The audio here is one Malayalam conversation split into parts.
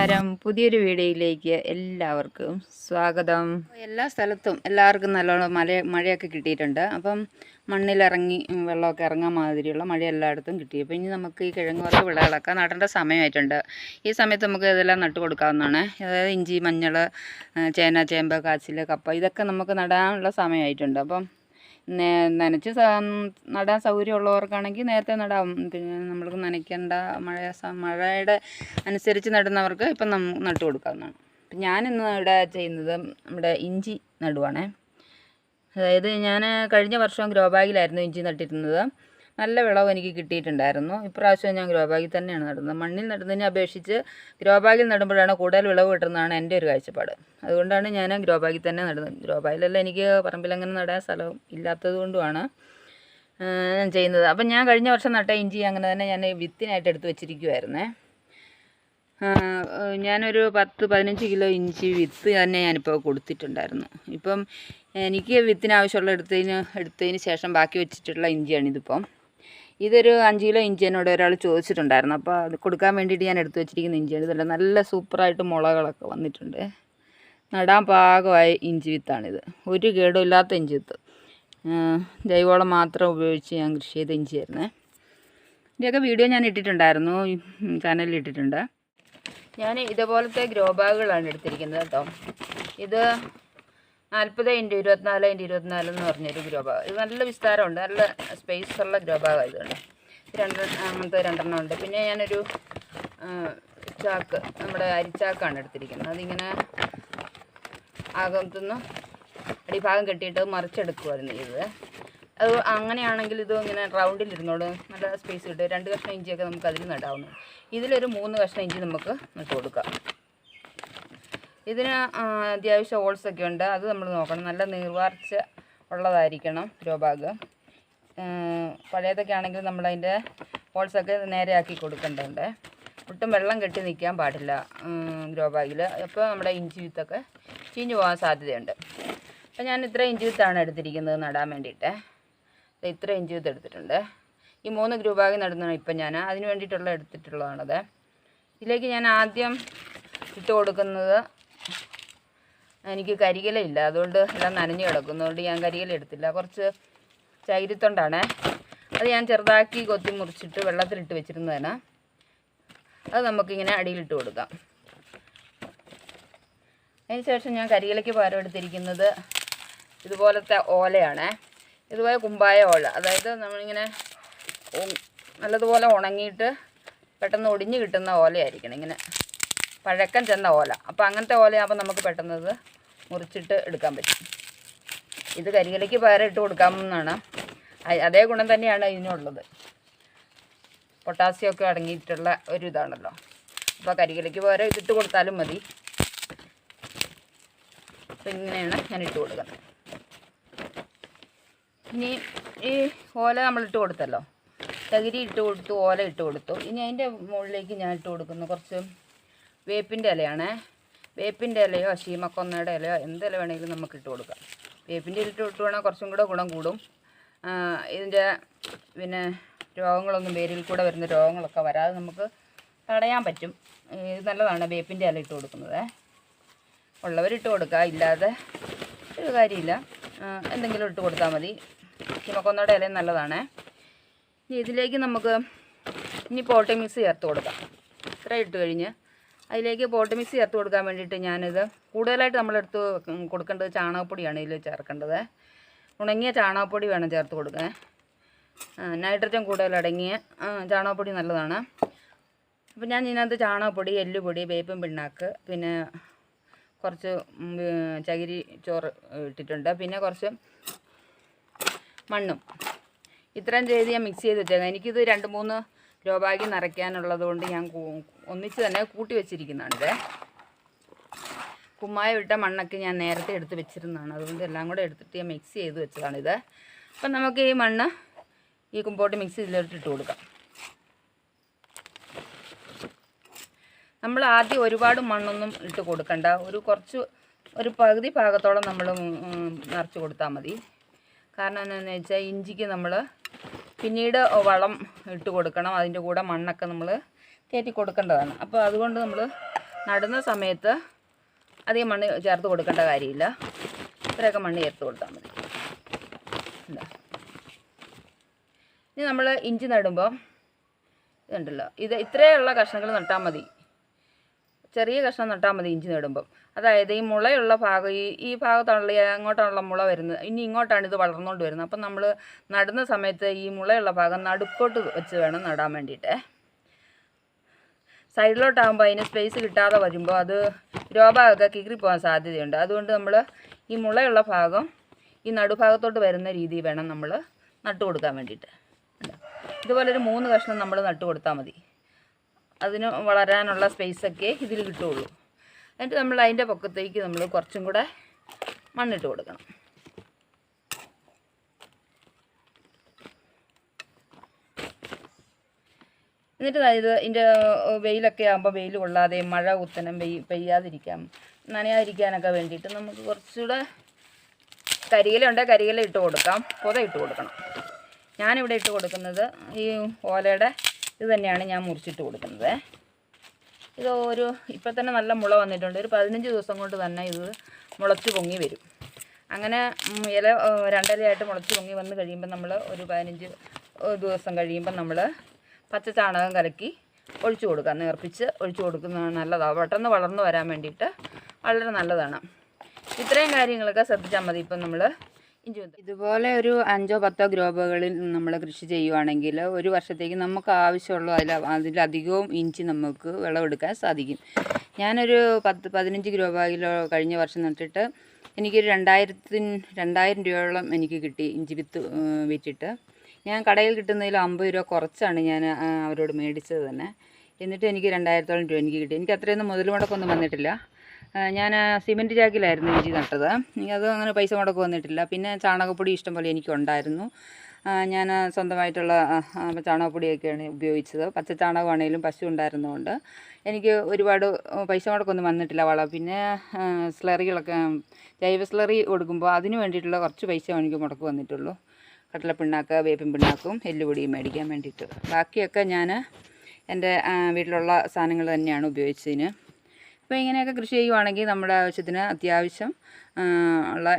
നമസ്കാരം. പുതിയൊരു വീഡിയോയിലേക്ക് എല്ലാവർക്കും സ്വാഗതം. എല്ലാ സ്ഥലത്തും എല്ലാവർക്കും നല്ലോണം മഴ മഴയൊക്കെ കിട്ടിയിട്ടുണ്ട്. അപ്പം മണ്ണിലിറങ്ങി വെള്ളമൊക്കെ ഇറങ്ങാൻ മാതിരിയുള്ള മഴ എല്ലായിടത്തും കിട്ടി. അപ്പോൾ ഇനി നമുക്ക് ഈ കിഴങ്ങ് വർഗ വിളകളൊക്കെ നടേണ്ട സമയമായിട്ടുണ്ട്. ഈ സമയത്ത് നമുക്ക് ഇതെല്ലാം നട്ടു കൊടുക്കാവുന്നതാണ്. അതായത് ഇഞ്ചി മഞ്ഞൾ ചേന ചേമ്പ് കാച്ചിൽ കപ്പ ഇതൊക്കെ നമുക്ക് നടാനുള്ള സമയമായിട്ടുണ്ട്. അപ്പം നനച്ച് നടാൻ സൗകര്യമുള്ളവർക്കാണെങ്കിൽ നേരത്തെ നടാം. പിന്നെ നമ്മൾക്ക് നനയ്ക്കേണ്ട മഴ മഴയുടെ അനുസരിച്ച് നടുന്നവർക്ക് ഇപ്പം നട്ടു കൊടുക്കാവുന്നതാണ്. അപ്പം ഞാനിന്ന് ഇവിടെ ചെയ്യുന്നത് നമ്മുടെ ഇഞ്ചി നടുവാണേ. അതായത് ഞാൻ കഴിഞ്ഞ വർഷം ഗ്രോ ബാഗിലായിരുന്നു ഇഞ്ചി നട്ടിരുന്നത്. നല്ല വിളവ് എനിക്ക് കിട്ടിയിട്ടുണ്ടായിരുന്നു. ഇപ്രാവശ്യം ഞാൻ ഗ്രോബാഗിൽ തന്നെയാണ് നടുന്നത്. മണ്ണിൽ നടുന്നതിനെ അപേക്ഷിച്ച് ഗ്രോബാഗിൽ നടുമ്പോഴാണ് കൂടുതൽ വിളവ് കിട്ടുന്നതാണ് എന്റെ ഒരു കാഴ്ചപ്പാട്. അതുകൊണ്ടാണ് ഞാൻ ഗ്രോബാഗിൽ തന്നെ നടുന്നത്. ഗ്രോബാഗിലല്ല എനിക്ക് പറമ്പിലങ്ങനെ നടാൻ സ്ഥലം ഇല്ലാത്തത് കൊണ്ടുമാണ് ഞാൻ ചെയ്യുന്നത്. അപ്പം ഞാൻ കഴിഞ്ഞ വർഷം നട്ട ഇഞ്ചി അങ്ങനെ തന്നെ ഞാൻ വിത്തിനായിട്ട് എടുത്ത് വെച്ചിരിക്കുമായിരുന്നേ ഞാനൊരു പത്ത് പതിനഞ്ച് കിലോ ഇഞ്ചി വിത്ത് തന്നെ ഞാനിപ്പോൾ കൊടുത്തിട്ടുണ്ടായിരുന്നു. ഇപ്പം എനിക്ക് വിത്തിന് ആവശ്യമുള്ള എടുത്തതിന് എടുത്തതിന് ശേഷം ബാക്കി വെച്ചിട്ടുള്ള ഇഞ്ചിയാണിതിപ്പം. ഇതൊരു അഞ്ച് കിലോ ഇഞ്ചിയനോട് ഒരാൾ ചോദിച്ചിട്ടുണ്ടായിരുന്നു. അപ്പോൾ അത് കൊടുക്കാൻ വേണ്ടിയിട്ട് ഞാൻ എടുത്തു വെച്ചിരിക്കുന്ന ഇഞ്ചിയാണ്. ഇതല്ല നല്ല സൂപ്പറായിട്ട് മുളകളൊക്കെ വന്നിട്ടുണ്ട്. നടാൻ പാകമായ ഇഞ്ചി വിത്താണിത്. ഒരു കേടും ഇല്ലാത്ത ഇഞ്ചി വിത്ത്. ജൈവവളം മാത്രം ഉപയോഗിച്ച് ഞാൻ കൃഷി ചെയ്ത ഇഞ്ചിയായിരുന്നേ. ഇതിന്റെയൊക്കെ വീഡിയോ ഞാൻ ഇട്ടിട്ടുണ്ടായിരുന്നു. ചാനലിൽ ഇട്ടിട്ടുണ്ട്. ഞാൻ ഇതുപോലത്തെ ഗ്രോ ബാഗുകളാണ് എടുത്തിരിക്കുന്നത് കേട്ടോ. ഇത് നാൽപ്പത് ഇന്റു ഇരുപത്തിനാല് ഇന്റു ഇരുപത്തിനാല് എന്ന് പറഞ്ഞൊരു ഗ്രോ ബാഗ് ഇത് നല്ല വിസ്താരമുണ്ട്. നല്ല സ്പേസ് ഉള്ള ഗ്രോ ബാഗ് ഇതുണ്ട് ഇത് രണ്ട് അങ്ങനത്തെ രണ്ടെണ്ണം ഉണ്ട്. പിന്നെ ഞാനൊരു ചാക്ക് നമ്മുടെ അരിച്ചാക്കാണ് എടുത്തിരിക്കുന്നത്. അതിങ്ങനെ അകത്തുനിന്ന് അടിഭാഗം കെട്ടിയിട്ട് മറിച്ചെടുക്കുമായിരുന്നു ചെയ്തത് അത് അങ്ങനെയാണെങ്കിൽ ഇത് ഇങ്ങനെ റൗണ്ടിൽ റൗണ്ടിലിരുന്നോട് നല്ല സ്പേസ് കിട്ടും. രണ്ട് കഷ്ണം ഇഞ്ചിയൊക്കെ നമുക്ക് അതിൽ നടാവുന്നു ഇതിലൊരു മൂന്ന് കഷ്ണം ഇഞ്ചി നമുക്ക് നട്ട് കൊടുക്കാം. ഇതിന് അത്യാവശ്യം ഓൾസൊക്കെ ഉണ്ട്. അത് നമ്മൾ നോക്കണം. നല്ല നീർവാർച്ച ഉള്ളതായിരിക്കണം ഗ്രോ ബാഗ് പഴയതൊക്കെ ആണെങ്കിൽ നമ്മളതിന്റെ ഹോൾസൊക്കെ നേരെയാക്കി കൊടുക്കേണ്ടതുണ്ട്. ഒട്ടും വെള്ളം കെട്ടി നിൽക്കാൻ പാടില്ല ഗ്രോ ബാഗിൽ അപ്പോൾ നമ്മുടെ ഇഞ്ചി വിത്തൊക്കെ ചീഞ്ഞു പോകാൻ സാധ്യതയുണ്ട്. അപ്പോൾ ഞാൻ ഇത്ര ഇഞ്ചി വിത്താണ് എടുത്തിരിക്കുന്നത് നടാൻ വേണ്ടിയിട്ട്. ഇത്ര ഇഞ്ചി വിത്ത് എടുത്തിട്ടുണ്ട്. ഈ മൂന്ന് ഗ്രോ ബാഗ് നടുന്നതാണ് ഇപ്പം ഞാൻ. അതിന് വേണ്ടിയിട്ടുള്ള എടുത്തിട്ടുള്ളതാണത്. ഇതിലേക്ക് ഞാൻ ആദ്യം ഇട്ട് കൊടുക്കുന്നത് എനിക്ക് കരികില ഇല്ല അതുകൊണ്ട് എല്ലാം നനഞ്ഞു കിടക്കുന്നതുകൊണ്ട് ഞാൻ കരികില എടുത്തില്ല. കുറച്ച് ചൈരിത്തൊണ്ടാണേ. അത് ഞാൻ ചെറുതാക്കി കൊത്തി മുറിച്ചിട്ട് വെള്ളത്തിലിട്ട് വെച്ചിരുന്നതാണ്. അത് നമുക്കിങ്ങനെ അടിയിലിട്ട് കൊടുക്കാം. അതിന് ശേഷം ഞാൻ കരികിലയ്ക്ക് പകരം എടുത്തിരിക്കുന്നത് ഇതുപോലത്തെ ഓലയാണ്. ഇതുപോലെ കുമ്പായ ഓല. അതായത് നമ്മളിങ്ങനെ നല്ലതുപോലെ ഉണങ്ങിയിട്ട് പെട്ടെന്ന് ഒടിഞ്ഞു കിട്ടുന്ന ഓലയായിരിക്കണം ഇങ്ങനെ. പഴക്കം ചെന്ന ഓല. അപ്പോൾ അങ്ങനത്തെ ഓലയാകുമ്പോൾ നമുക്ക് പെട്ടെന്ന് ഇത് മുറിച്ചിട്ട് എടുക്കാൻ പറ്റും. ഇത് കരികിലയ്ക്ക് പകരം ഇട്ട് കൊടുക്കാമെന്നാണ് അതേ ഗുണം തന്നെയാണ് ഇതിനുള്ളത്. പൊട്ടാസ്യം ഒക്കെ അടങ്ങിയിട്ടുള്ള ഒരു ഇതാണല്ലോ. അപ്പോൾ കരികിലയ്ക്ക് പകരം ഇതിട്ട് കൊടുത്താലും മതി. അപ്പം ഇങ്ങനെയാണ് ഞാൻ ഇട്ട് കൊടുക്കുന്നത്. ഇനി ഈ ഓല നമ്മൾ ഇട്ട് കൊടുത്തല്ലോ. തകിരി ഇട്ട് കൊടുത്തു ഓല ഇട്ട് കൊടുത്തു. ഇനി അതിന്റെ മുകളിലേക്ക് ഞാൻ ഇട്ട് കൊടുക്കുന്നു കുറച്ച് വേപ്പിന്റെ ഇലയാണ്. വേപ്പിന്റെ ഇലയോ ശീമക്കൊന്നയുടെ ഇലയോ എന്ത് ഇല വേണമെങ്കിലും നമുക്ക് ഇട്ട് കൊടുക്കാം. വേപ്പിന്റെ ഇല ഇട്ട് വേണമെങ്കിൽ വേണം കുറച്ചും കൂടെ ഗുണം കൂടും. ഇതിന്റെ പിന്നെ രോഗങ്ങളൊന്നും വേരിൽ കൂടെ വരുന്ന രോഗങ്ങളൊക്കെ വരാതെ നമുക്ക് തടയാൻ പറ്റും. ഇത് നല്ലതാണ് വേപ്പിന്റെ ഇല ഇട്ട് കൊടുക്കുന്നത്. ഉള്ളവരിട്ട് കൊടുക്കുക. ഇല്ലാതെ ഒരു കാര്യമില്ല. എന്തെങ്കിലും ഇട്ട് കൊടുത്താൽ മതി. ചുമക്കൊന്നയുടെ ഇലയും നല്ലതാണ്. ഇതിലേക്ക് നമുക്ക് ഇനി പോട്ടി മിക്സ് ചേർത്ത് കൊടുക്കാം. ഇത്ര ഇട്ട് കഴിഞ്ഞ് അതിലേക്ക് പോട്ട് മിക്സ് ചേർത്ത് കൊടുക്കാൻ വേണ്ടിയിട്ട് ഞാനിത് കൂടുതലായിട്ട് നമ്മളെടുത്ത് കൊടുക്കേണ്ടത് ചാണകപ്പൊടിയാണ് ഇതിൽ ചേർക്കേണ്ടത്. ഉണങ്ങിയ ചാണകപ്പൊടി വേണം ചേർത്ത് കൊടുക്കാൻ. നൈട്രജൻ കൂടുതൽ അടങ്ങിയ ചാണകപ്പൊടി നല്ലതാണ്. അപ്പോൾ ഞാൻ ഇതിനകത്ത് ചാണകപ്പൊടി എല്ലുപൊടി വേപ്പും പിണ്ണാക്ക് പിന്നെ കുറച്ച് ചകിരി ചോറ് ഇട്ടിട്ടുണ്ട്. പിന്നെ കുറച്ച് മണ്ണും. ഇത്രയും ചെയ്ത് ഞാൻ മിക്സ് ചെയ്ത് വെച്ചേക്കാം. എനിക്കിത് രണ്ട് മൂന്ന് ഗ്രോ ബാഗിൽ നിറയ്ക്കാനുള്ളത് കൊണ്ട് ഞാൻ ഒന്നിച്ച് തന്നെ കൂട്ടി വെച്ചിരിക്കുന്നതാണിത് കുമ്മായ വിട്ട മണ്ണൊക്കെ ഞാൻ നേരത്തെ എടുത്ത് വെച്ചിരുന്നതാണ്. അതുകൊണ്ട് എല്ലാം കൂടെ എടുത്തിട്ട് ഞാൻ മിക്സ് ചെയ്ത് വെച്ചതാണിത് അപ്പം നമുക്ക് ഈ മണ്ണ് ഈ കുമ്പോട്ട് മിക്സ് ചെയ്തിട്ട് ഇട്ട് കൊടുക്കാം. നമ്മൾ ആദ്യം ഒരുപാട് മണ്ണൊന്നും ഇട്ട് കൊടുക്കണ്ട. ഒരു കുറച്ച് ഒരു പകുതി ഭാഗത്തോളം നമ്മൾ നിറച്ച് കൊടുത്താൽ മതി. കാരണം എന്താണെന്ന് വെച്ചാൽ ഇഞ്ചിക്ക് നമ്മൾ പിന്നീട് വളം ഇട്ട് കൊടുക്കണം. അതിന്റെ കൂടെ മണ്ണൊക്കെ നമ്മൾ കയറ്റി കൊടുക്കേണ്ടതാണ്. അപ്പോൾ അതുകൊണ്ട് നമ്മൾ നടുന്ന സമയത്ത് അധികം മണ്ണ് ചേർത്ത് കൊടുക്കേണ്ട കാര്യമില്ല. ഇത്രയൊക്കെ മണ്ണ് ചേർത്ത് കൊടുത്താൽ മതി. ഇനി നമ്മൾ ഇഞ്ചി നടുമ്പോൾ ഇതുണ്ടല്ലോ. ഇത് ഇത്രയുള്ള കഷ്ണങ്ങൾ നട്ടാൽ മതി. ചെറിയ കഷ്ണം നട്ടാൽ മതി ഇഞ്ചി നടുമ്പം. അതായത് ഈ മുളയുള്ള ഭാഗം ഈ ഈ ഭാഗത്താണല്ലോ ഈ അങ്ങോട്ടാണല്ലോ മുള വരുന്നത്. ഇനി ഇങ്ങോട്ടാണ് ഇത് വളർന്നുകൊണ്ട് വരുന്നത്. അപ്പം നമ്മൾ നടുന്ന സമയത്ത് ഈ മുളയുള്ള ഭാഗം നടുക്കോട്ട് വെച്ച് വേണം നടാൻ വേണ്ടിയിട്ട്. സൈഡിലോട്ടാകുമ്പോൾ അതിന് സ്പേസ് കിട്ടാതെ വരുമ്പോൾ അത് രോഗമൊക്കെ കീറിപ്പോകാൻ സാധ്യതയുണ്ട്. അതുകൊണ്ട് നമ്മൾ ഈ മുളയുള്ള ഭാഗം ഈ നടുഭാഗത്തോട്ട് വരുന്ന രീതി വേണം നമ്മൾ നട്ടു കൊടുക്കാൻ വേണ്ടിയിട്ട്. ഇതുപോലൊരു മൂന്ന് കഷ്ണം നമ്മൾ നട്ടു കൊടുത്താൽ മതി. അതിന് വളരാനുള്ള സ്പേസൊക്കെ ഇതിൽ കിട്ടുകയുള്ളൂ എന്നിട്ട് നമ്മൾ അതിന്റെ പൊക്കത്തേക്ക് നമ്മൾ കുറച്ചും കൂടെ മണ്ണിട്ട് കൊടുക്കണം. എന്നിട്ട് ഇത് ഇതിന്റെ വെയിലൊക്കെ ആകുമ്പോൾ വെയിൽ കൊള്ളാതെ മഴ കുത്തനം പെയ്യ് പെയ്യാതിരിക്കാം നനയാതിരിക്കാനൊക്കെ വേണ്ടിയിട്ട് നമുക്ക് കുറച്ചുകൂടെ കരിയില ഉണ്ടെങ്കിൽ കരിയില ഇട്ട് കൊടുക്കാം പുത ഇട്ട് കൊടുക്കണം. ഞാനിവിടെ ഇട്ട് കൊടുക്കുന്നത് ഈ ഓലയുടെ ഇത് തന്നെയാണ് ഞാൻ മുറിച്ചിട്ട് കൊടുക്കുന്നത്. ഇത് ഒരു ഇപ്പം തന്നെ നല്ല മുള വന്നിട്ടുണ്ട്. ഒരു പതിനഞ്ച് ദിവസം കൊണ്ട് തന്നെ ഇത് മുളച്ച് പൊങ്ങി വരും. അങ്ങനെ ഇല രണ്ടിലയായിട്ട് മുളച്ച് പൊങ്ങി വന്ന് കഴിയുമ്പോൾ നമ്മൾ ഒരു പതിനഞ്ച് ദിവസം കഴിയുമ്പോൾ നമ്മൾ പച്ച ചാണകം കലക്കി ഒഴിച്ചു കൊടുക്കുക. നേർപ്പിച്ച് ഒഴിച്ചു കൊടുക്കുന്നത് നല്ലതാണ് പെട്ടെന്ന് വളർന്നു വരാൻ വേണ്ടിയിട്ട് വളരെ നല്ലതാണ്. ഇത്രയും കാര്യങ്ങളൊക്കെ ശ്രദ്ധിച്ചാൽ മതി. ഇപ്പം നമ്മൾ ഇഞ്ചി. ഇതുപോലെ ഒരു അഞ്ചോ പത്തോ ഗ്രോബുകളിൽ നമ്മൾ കൃഷി ചെയ്യുവാണെങ്കിൽ ഒരു വർഷത്തേക്ക് നമുക്ക് ആവശ്യമുള്ള അതിൽ അതിലധികവും ഇഞ്ചി നമുക്ക് വിളവെടുക്കാൻ സാധിക്കും. ഞാനൊരു പത്ത് പതിനഞ്ച് ഗ്രോ ബാഗിലോ കഴിഞ്ഞ വർഷം നട്ടിട്ട് എനിക്കൊരു രണ്ടായിരത്തിന് രണ്ടായിരം രൂപയോളം എനിക്ക് കിട്ടി ഇഞ്ചി വിത്ത് വിറ്റിട്ട്. ഞാൻ കടയിൽ കിട്ടുന്നതിൽ അമ്പത് രൂപ കുറച്ചാണ് ഞാൻ അവരോട് മേടിച്ചത് തന്നെ. എന്നിട്ട് എനിക്ക് രണ്ടായിരത്തോളം രൂപ എനിക്ക് കിട്ടി. എനിക്ക് അത്രയൊന്നും മുതൽ മുടക്കൊന്നും വന്നിട്ടില്ല. ഞാൻ സിമെന്റ് ചാക്കിലായിരുന്നു ഇഞ്ചി നട്ടത്. അത് അങ്ങനെ പൈസ മുടക്ക് വന്നിട്ടില്ല. പിന്നെ ചാണകപ്പൊടി ഇഷ്ടം പോലെ എനിക്കുണ്ടായിരുന്നു. ഞാൻ സ്വന്തമായിട്ടുള്ള ചാണകപ്പൊടിയൊക്കെയാണ് ഉപയോഗിച്ചത്. പച്ച ചാണകമാണെങ്കിലും പശു ഉണ്ടായിരുന്നതുകൊണ്ട് എനിക്ക് ഒരുപാട് പൈസ മുടക്കൊന്നും വന്നിട്ടില്ല വളം. പിന്നെ സ്ലറികളൊക്കെ ജൈവ സ്ലറി കൊടുക്കുമ്പോൾ അതിന് വേണ്ടിയിട്ടുള്ള കുറച്ച് പൈസ എനിക്ക് മുടക്ക് വന്നിട്ടുള്ളൂ. കടലപ്പിണ്ണാക്ക് വേപ്പിൻ പിണ്ണാക്കും എല്ലുപൊടിയും മേടിക്കാൻ വേണ്ടിയിട്ട്. ബാക്കിയൊക്കെ ഞാൻ എന്റെ വീട്ടിലുള്ള സാധനങ്ങൾ തന്നെയാണ് ഉപയോഗിച്ചതിന്. അപ്പോൾ ഇങ്ങനെയൊക്കെ കൃഷി ചെയ്യുവാണെങ്കിൽ നമ്മുടെ ആവശ്യത്തിന് അത്യാവശ്യം ഉള്ള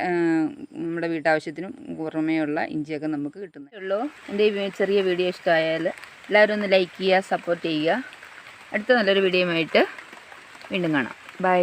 നമ്മുടെ വീട്ടാവശ്യത്തിനും പുറമേ ഉള്ള ഇഞ്ചിയൊക്കെ നമുക്ക് കിട്ടുന്നേ. ഉള്ളൂ. എന്റെ ഈ ചെറിയ വീഡിയോ ഇഷ്ടമായാൽ എല്ലാവരും ഒന്ന് ലൈക്ക് ചെയ്യുക സപ്പോർട്ട് ചെയ്യുക. അടുത്ത നല്ലൊരു വീഡിയോയുമായിട്ട് വീണ്ടും കാണാം. ബൈ